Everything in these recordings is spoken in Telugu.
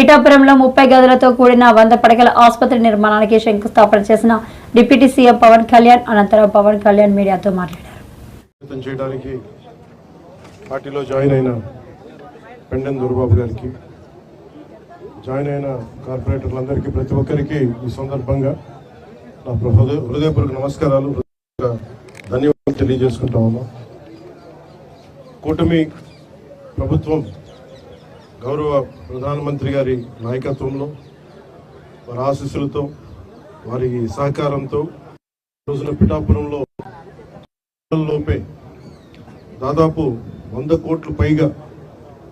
పిఠాపురంలో ముప్పై గదులతో కూడిన వంద పడకల ఆసుపత్రి నిర్మాణానికి శంకుస్థాపన చేసిన డిప్యూటీ సీఎం పవన్ కళ్యాణ్ అనంతరం పవన్ కళ్యాణ్ మీడియాతో మాట్లాడారు. చేయడానికి పార్టీలో జాయిన్ అయిన పెండెన్ దొరబాబు గారికి జాయిన్ అయిన కార్పొరేటర్లందరికీ ప్రతి ఒక్కరికి ఈ సందర్భంగా నా హృదయ హృదయపూర్వక నమస్కారాలు ధన్యవాదాలు తెలియజేసుకుంటా ఉన్నాం కూటమి ప్రభుత్వం గౌరవ ప్రధానమంత్రి గారి నాయకత్వంలో వారి ఆశీస్సులతో వారి సహకారంతో రోజున పిఠాపురంలో లోపే దాదాపు వంద కోట్లు పైగా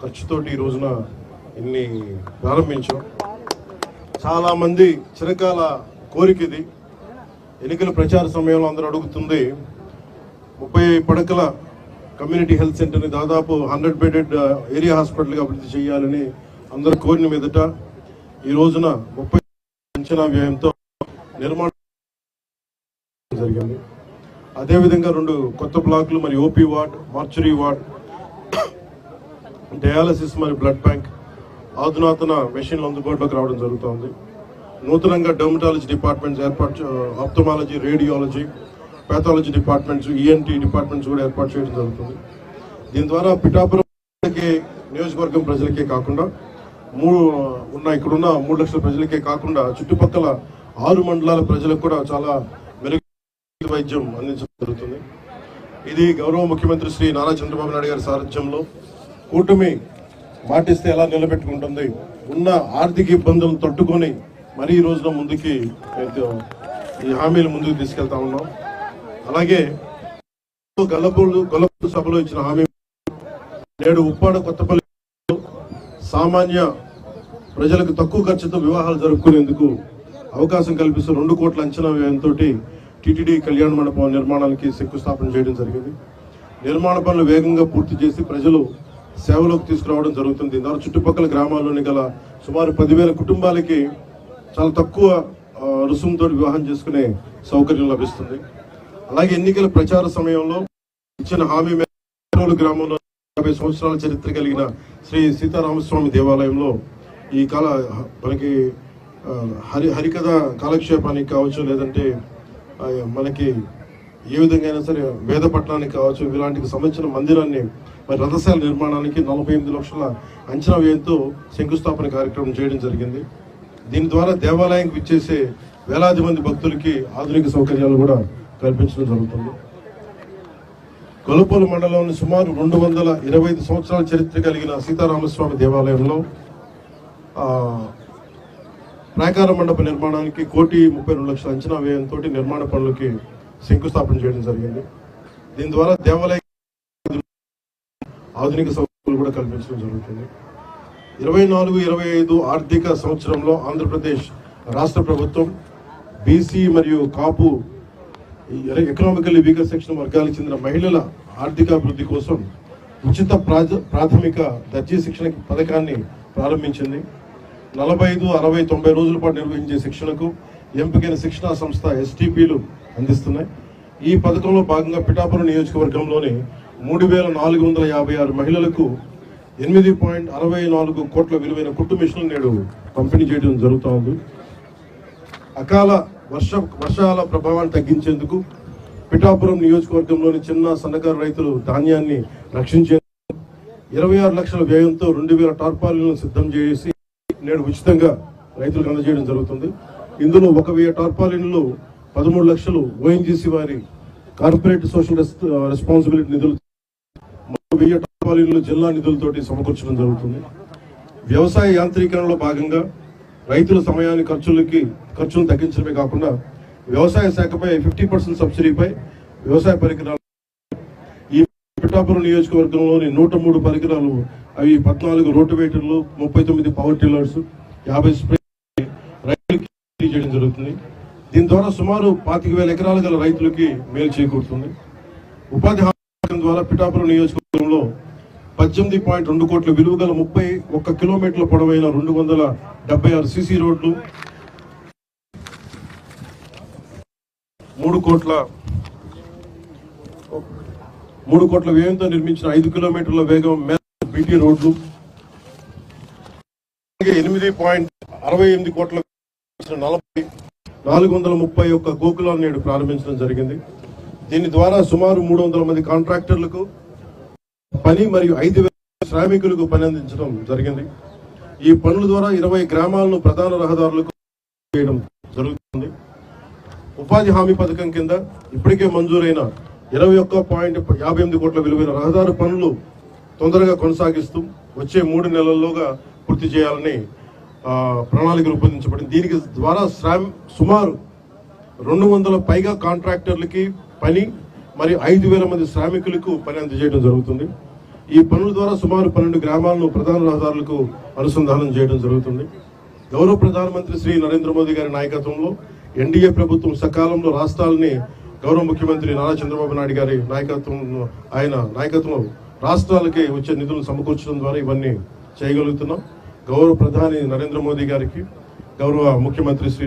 ఖర్చుతోటి ఈ రోజున ఇన్ని ప్రారంభించాం. చాలామంది చిరకాల కోరిక ఇది. ఎన్నికల ప్రచార సమయంలో అందరూ అడుగుతుంది ముప్పై పడకల కమ్యూనిటీ హెల్త్ సెంటర్ని దాదాపు హండ్రెడ్ బెడెడ్ ఏరియా హాస్పిటల్గా అభివృద్ధి చేయాలని అందరు కోరిన మీదట ఈ రోజున ముప్పై అంచనా వ్యయంతో నిర్మాణం జరిగింది. అదేవిధంగా రెండు కొత్త బ్లాక్లు మరి OP ward mortuary ward dialysis మరి బ్లడ్ బ్యాంక్ ఆధునాతన మెషిన్లు అందుబాటులోకి రావడం జరుగుతోంది. నూతనంగా డర్మటాలజీ డిపార్ట్మెంట్స్ ఏర్పాటు ophthalmology radiology pathology departments ENT departments కూడా ఏర్పాటు చేయడం జరుగుతుంది. దీని ద్వారా పిఠాపురం నియోజకవర్గం ప్రజలకే కాకుండా మూడు ఉన్న ఇక్కడున్న మూడు లక్షల ప్రజలకే కాకుండా చుట్టుపక్కల ఆరు మండలాల ప్రజలకు కూడా చాలా మెరుగు వైద్యం అందించడం జరుగుతుంది. ఇది గౌరవ ముఖ్యమంత్రి శ్రీ నారా చంద్రబాబు నాయుడు గారి సారథ్యంలో కూటమి మాటిస్తే ఎలా నిలబెట్టుకుంటుంది ఉన్న ఆర్థిక ఇబ్బందులను తట్టుకొని మరీ ఈ రోజున ముందుకి ఈ హామీలు ముందుకు తీసుకెళ్తా ఉన్నాం. అలాగే గల్లపూలు గొల్లపూడి సభలో ఇచ్చిన హామీ నేడు ఉప్పాడ కొత్తపల్లి సామాన్య ప్రజలకు తక్కువ ఖర్చుతో వివాహాలు జరుపుకునేందుకు అవకాశం కల్పిస్తూ రెండు కోట్ల అంచనా వ్యయంతో టీటీడీ కళ్యాణ మండపం నిర్మాణానికి శంకుస్థాపన చేయడం జరిగింది. నిర్మాణ పనులు వేగంగా పూర్తి చేసి ప్రజలు సేవలోకి తీసుకురావడం జరుగుతుంది. దాని చుట్టుపక్కల గ్రామాల్లోని గల సుమారు పదివేల కుటుంబాలకి చాలా తక్కువ రుసుముతో వివాహం చేసుకునే సౌకర్యం లభిస్తుంది. అలాగే ఎన్నికల ప్రచార సమయంలో ఇచ్చిన హామీ మేరకు గ్రామంలో యాభై సంవత్సరాల చరిత్ర కలిగిన శ్రీ సీతారామస్వామి దేవాలయంలో ఈ కాల మనకి హరి హరికథ కాలక్షేపానికి కావచ్చు లేదంటే మనకి ఏ విధంగా అయినా సరే వేద పట్టణానికి కావచ్చు ఇలాంటికి సంబంధించిన మందిరాన్ని మరి రథశాల నిర్మాణానికి నలభై ఎనిమిది లక్షల అంచనా వ్యయంతో శంకుస్థాపన కార్యక్రమం చేయడం జరిగింది. దీని ద్వారా దేవాలయానికి విచ్చేసే వేలాది మంది భక్తులకి ఆధునిక సౌకర్యాలు కూడా కల్పించడం జరుగుతుంది. కొలపూలు మండలంలోని సుమారు రెండు వందల ఇరవై ఐదు సంవత్సరాల చరిత్ర కలిగిన సీతారామస్వామి దేవాలయంలో ప్రాకార మండప నిర్మాణానికి కోటి ముప్పై రెండు లక్షల అంచనా వ్యయంతో నిర్మాణ పనులకి శంకుస్థాపన చేయడం జరిగింది. దీని ద్వారా దేవాలయ ఆధునిక సౌకర్యాలు కూడా కల్పించడం జరుగుతుంది. ఇరవై నాలుగు ఇరవై ఐదు ఆర్థిక సంవత్సరంలో ఆంధ్రప్రదేశ్ రాష్ట్ర ప్రభుత్వం బీసీ మరియు కాపు ఎకనామికల్లీ వీకర్ సెక్షన్ వర్గాలకు చెందిన మహిళల ఆర్థికాభివృద్ధి కోసం ఉచిత ప్రాథమిక దర్జీ శిక్షణ పథకాన్ని ప్రారంభించింది. నలభై ఐదు అరవై తొంభై రోజుల పాటు నిర్వహించే శిక్షణకు ఎంపికైన శిక్షణా సంస్థ ఎస్టీపీలు అందిస్తున్నాయి. ఈ పథకంలో భాగంగా పిఠాపురం నియోజకవర్గంలోని మూడు వేల నాలుగు వందల యాభై ఆరు మహిళలకు ఎనిమిది పాయింట్ అరవై నాలుగు కోట్ల విలువైన కుట్టు మిషన్లు నేడు పంపిణీ చేయడం జరుగుతోంది అకాల వర్ష వర్షాల ప్రభావాన్ని తగ్గించేందుకు పిఠాపురం నియోజకవర్గంలోని చిన్న సన్నకారు రైతులు ధాన్యాన్ని రక్షించేందుకు ఇరవై ఆరు లక్షల వ్యయంతో రెండు వేల టార్పాలను సిద్ధం చేసి నేడు ఉచితంగా రైతులకు అందజేయడం జరుగుతుంది. ఇందులో ఒక వెయ్యి టార్పాలిన్లు పదమూడు లక్షలు ఓఎన్జీసీ వారి కార్పొరేట్ సోషల్ రెస్పాన్సిబిలిటీ నిధులు మరో వెయ్యి టార్పాలిన్లు జిల్లా నిధులతోటి సమకూర్చడం జరుగుతుంది. వ్యవసాయ యాంత్రీకరణలో భాగంగా రైతుల సమయాన్ని ఖర్చులకి ఖర్చులను తగ్గించడమే కాకుండా వ్యవసాయ శాఖపై ఫిఫ్టీ పర్సెంట్ సబ్సిడీపై వ్యవసాయ పరికరాలు. ఈ పిఠాపురం నియోజకవర్గంలోని నూట మూడు పరికరాలు అవి పద్నాలుగు రోటివేటర్లు ముప్పై తొమ్మిది పవర్ టిల్లర్స్ యాభై స్ప్రే రైతులకి చేయడం జరుగుతుంది. దీని ద్వారా సుమారు పాతిక వేల ఎకరాలు గల రైతులకి మేలు చేకూరుతుంది. ఉపాధి హామీ ద్వారా పిఠాపురం నియోజకవర్గంలో పద్దెనిమిది పాయింట్ రెండు కోట్ల విలువ గల ముప్పై ఒక్క కిలోమీటర్ల పొడవైన రెండు వందల డెబ్బై ఆరు సీసీ రోడ్లు మూడు కోట్ల మూడు కోట్ల వ్యయంతో నిర్మించిన ఐదు కిలోమీటర్ల వేగం మేర బీటీ రోడ్లు ఎనిమిది పాయింట్ అరవై ఎనిమిది కోట్ల నలభై నాలుగు వందల ముప్పై ఒక్క గోకులాన్ని నేడు ప్రారంభించడం జరిగింది. దీని ద్వారా సుమారు మూడు వందల మంది కాంట్రాక్టర్లకు పని మరియు ఐదు వేల శ్రామికులకు పని అందించడం జరిగింది. ఈ పనుల ద్వారా ఇరవై గ్రామాలను ప్రధాన రహదారులకు చేయడం జరుగుతుంది. ఉపాధి హామీ పథకం కింద ఇప్పటికే మంజూరైన ఇరవై ఒక్క పాయింట్ యాభై ఎనిమిది కోట్ల విలువైన రహదారు పనులు తొందరగా కొనసాగిస్తూ వచ్చే మూడు నెలల్లోగా పూర్తి చేయాలని ఆ, ప్రణాళిక రూపొందించబడింది. దీనికి ద్వారా శ్రామ్ సుమారు రెండు వందల పైగా కాంట్రాక్టర్లకి పని మరి ఐదు వేల మంది శ్రామికులకు పని అందజేయడం జరుగుతుంది. ఈ పనుల ద్వారా సుమారు పన్నెండు గ్రామాలను ప్రధాన రహదారులకు అనుసంధానం చేయడం జరుగుతుంది. గౌరవ ప్రధానమంత్రి శ్రీ నరేంద్ర మోదీ గారి నాయకత్వంలో ఎన్డీఏ ప్రభుత్వం సకాలంలో రాష్ట్రాలని గౌరవ ముఖ్యమంత్రి నారా చంద్రబాబు నాయుడు గారి నాయకత్వంలో ఆయన నాయకత్వంలో రాష్ట్రాలకి వచ్చే నిధులను సమకూర్చడం ద్వారా ఇవన్నీ చేయగలుగుతున్నాం. గౌరవ ప్రధాని నరేంద్ర మోదీ గారికి గౌరవ ముఖ్యమంత్రి శ్రీ